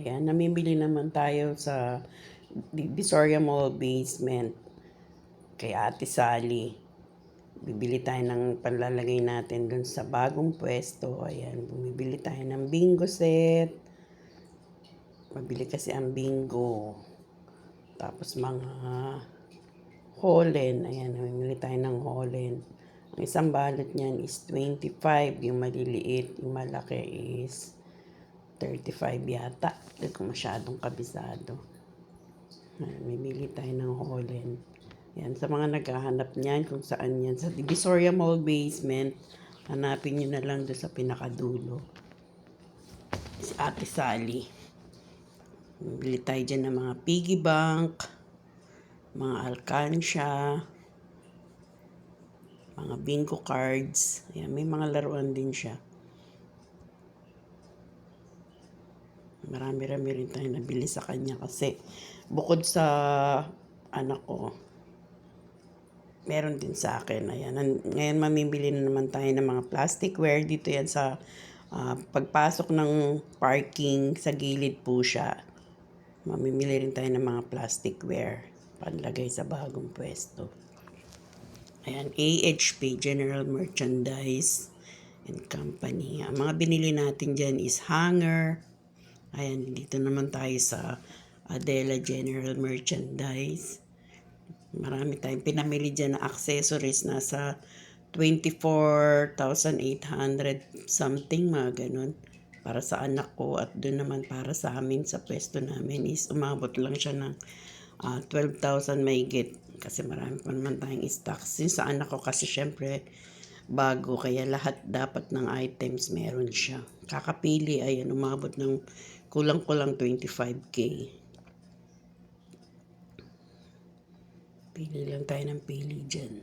Ayan, namimili naman tayo sa Divisoria Mall basement kay Ate Sally. Bibili tayo ng panlalagay natin dun sa bagong pwesto. Ayan, bumibili tayo ng bingo set. Mabili kasi ang bingo. Tapos mga holen. Ayan, namimili tayo ng holen. Ang isang balot niyan is 25. Yung maliliit, yung malaki is 35 yata. Hindi ko masyadong kabisado. Ayan, Mimili tayo ng holen. Yan, sa mga naghahanap niyan, kung saan yan. Sa Divisoria Mall basement, hanapin nyo na lang doon sa pinakadulo. Si Ate Sally. Bili tayo dyan ng mga piggy bank, mga alkansya, mga bingo cards. Ayan, may mga laruan din siya. Marami-rami rin tayo nabili sa kanya kasi bukod sa anak ko, meron din sa akin. Ayan. Ngayon mamimili na naman tayo ng mga plasticware. Dito yan sa ah, pagpasok ng parking sa gilid po siya. Mamimili rin tayo ng mga plasticware panlagay sa bagong pwesto. Ayan, AHP, General Merchandise and Company. Ang mga binili natin dyan is hanger. Ayan, dito naman tayo sa Adela General Merchandise. Marami tayong pinamili dyan na accessories. Nasa 24,800 something, mga ganun. Para sa anak ko at doon naman para sa amin sa pwesto namin is umabot lang siya ng ah, 12,000 mahigit. Kasi marami pa naman tayong stocks. Yung sa anak ko kasi syempre bago kaya lahat dapat ng items meron siya. Kakapili ayan umabot ng kulang-kulang 25k. Pili lang tayo ng pili dyan.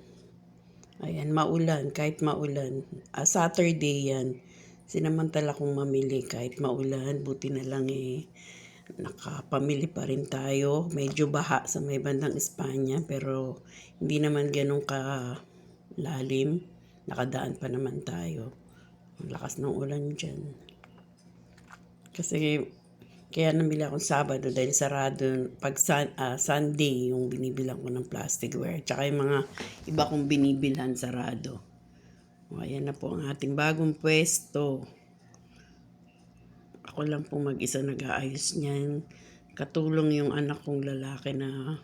Ayan, maulan, kahit maulan. Ah, Saturday yan. Sinamantala kong mamili kahit maulan. Buti na lang eh, nakapamili pa rin tayo. Medyo baha sa may bandang Espanya, pero hindi naman ganun ka lalim. Nakadaan pa naman tayo. Ang lakas ng ulan dyan. Kasi kaya namili akong Sabado dahil sarado pag sun, ah, Sunday yung binibilang ko ng plasticware. Tsaka yung mga iba kong binibilhan sarado. O, ayan na po ang ating bagong pwesto. Ako lang po mag-isa nag-aayos niyan. Katulong yung anak kong lalaki na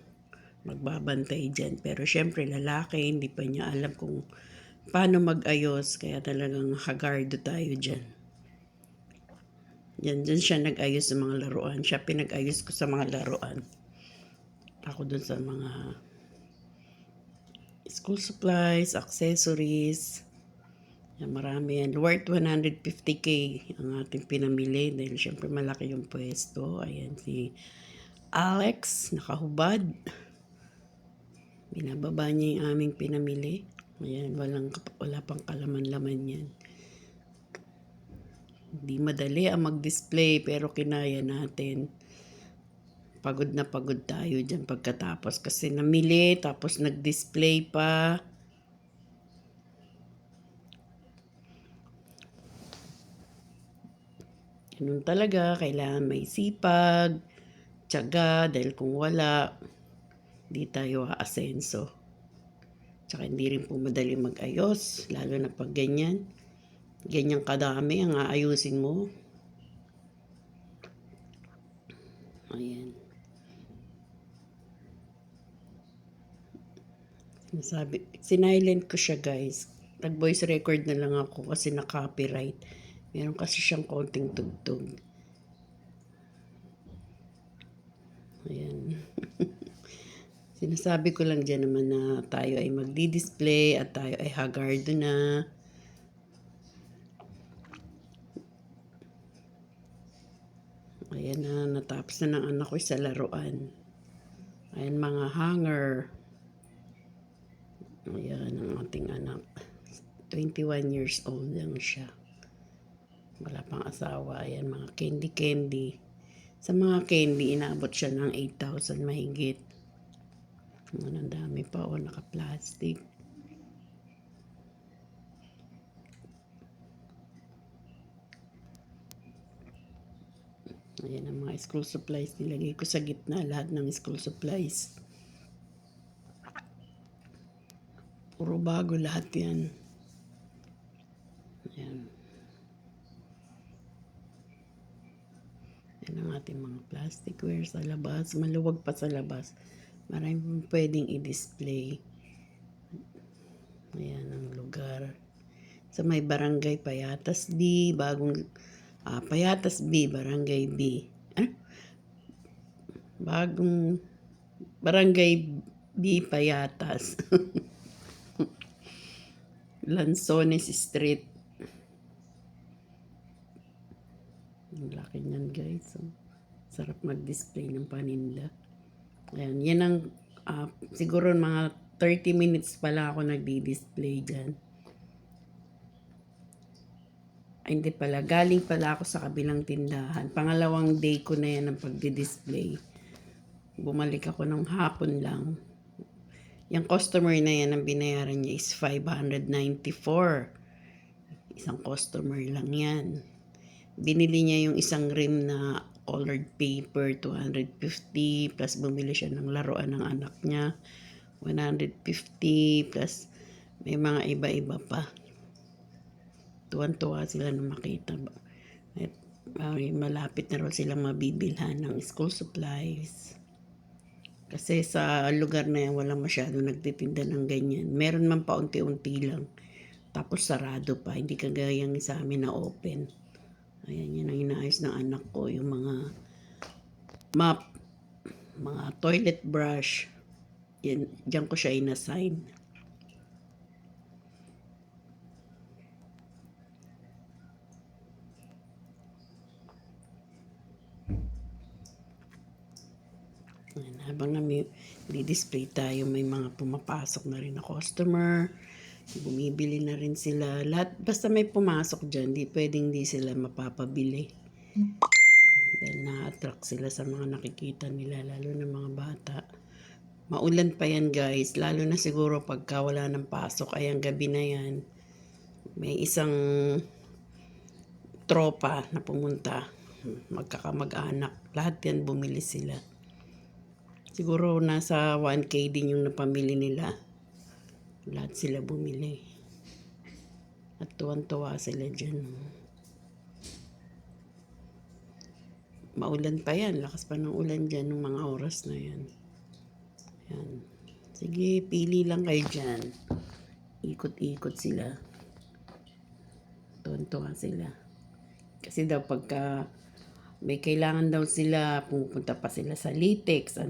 magbabantay dyan. Pero syempre lalaki, hindi pa niya alam kung paano mag-ayos. Kaya talagang hagardo tayo dyan. Yan, dyan siya nag-ayos sa mga laruan. Siya pinag-ayos ko sa mga laruan. Ako dun sa mga school supplies, accessories. Yan, marami yan. Worth 150k ang ating pinamili dahil syempre malaki yung pwesto. Ayan si Alex, nakahubad. Binababa niya yung aming pinamili. Ayan, walang, wala pang kalaman-laman yan. Hindi madali ang mag-display pero kinaya natin. Pagod na pagod tayo dyan pagkatapos kasi namili tapos nag-display pa. Ganun talaga, kailangan may sipag, tiyaga, dahil kung wala, di tayo aasenso. Tsaka hindi rin po madali mag-ayos, lalo na pag ganyan. Ganyang kadami ang aayusin mo. Ayan. Sinasabi, sinilent ko siya guys. Nag-voice record na lang ako kasi na-copyright. Meron kasi siyang konting tugtog. Ayan. Sinasabi ko lang dyan naman na tayo ay magdi-display at tayo ay hagardo na. Ayan na, natapos na ng anak ko sa laruan. Ayan mga hanger. Ayan ang ating anak. 21 years old lang siya. Wala pang asawa. Ayan mga candy-candy. Sa mga candy, inaabot siya ng 8,000 mahigit. Ang dami pa o naka-plastic. Ayan ang mga school supplies. Nilagay ko sa gitna lahat ng school supplies. Puro bago lahat yan. Ayan. Yan ang ating mga plasticware sa labas. Maluwag pa sa labas. Maraming pwedeng i-display. Ayan ang lugar. Sa may barangay Payatas B, bagong ah, Payatas B, barangay B. Ano? Bagong barangay B Payatas. Lanzones Street. Ang laki niyan guys. Oh. Sarap mag-display ng paninda. Ayan, yan ang ah, siguro mga 30 minutes pala ako nagdi-display dyan. Ay, hindi pala. Galing pala ako sa kabilang tindahan. Pangalawang day ko na yan ang pagdi-display. Bumalik ako ng hapon lang. Yung customer na yan, ang binayaran niya is 594. Isang customer lang yan. Binili niya yung isang rim na colored paper, 250, plus bumili siya ng laruan ng anak niya, 150, plus may mga iba-iba pa. Tuwan-tuwa sila na makita. At ay, malapit na rin silang mabibilhan ng school supplies. Kasi sa lugar na yan, walang masyado nagtitinda ng ganyan. Meron man pa unti-unti lang. Tapos sarado pa. Hindi kagaya yung sa amin na open. Ayan, yan ang inaayos ng anak ko. Yung mga map, mga toilet brush. Yan, diyan ko siya inassign. Ayan, habang nami, di-display tayo, may mga pumapasok na rin na customer. Bumibili na rin sila. Lahat, basta may pumasok dyan, di pwedeng di sila mapapabili. Dahil na-attract sila sa mga nakikita nila, lalo na mga bata. Maulan pa yan guys, lalo na siguro pagka wala ng pasok, ay ang gabi na yan. May isang tropa na pumunta, magkakamag-anak. Lahat yan bumili sila. Siguro nasa 1K din yung napamili nila. Lahat sila bumili. At tuwan-tuwa sila dyan. Maulan pa yan. Lakas pa ng ulan dyan ng mga oras na yan. Yan. Sige, pili lang kayo dyan. Ikot-ikot sila. Tuwan-tuwa sila. Kasi daw pagka may kailangan daw sila, pupunta pa sila sa latex.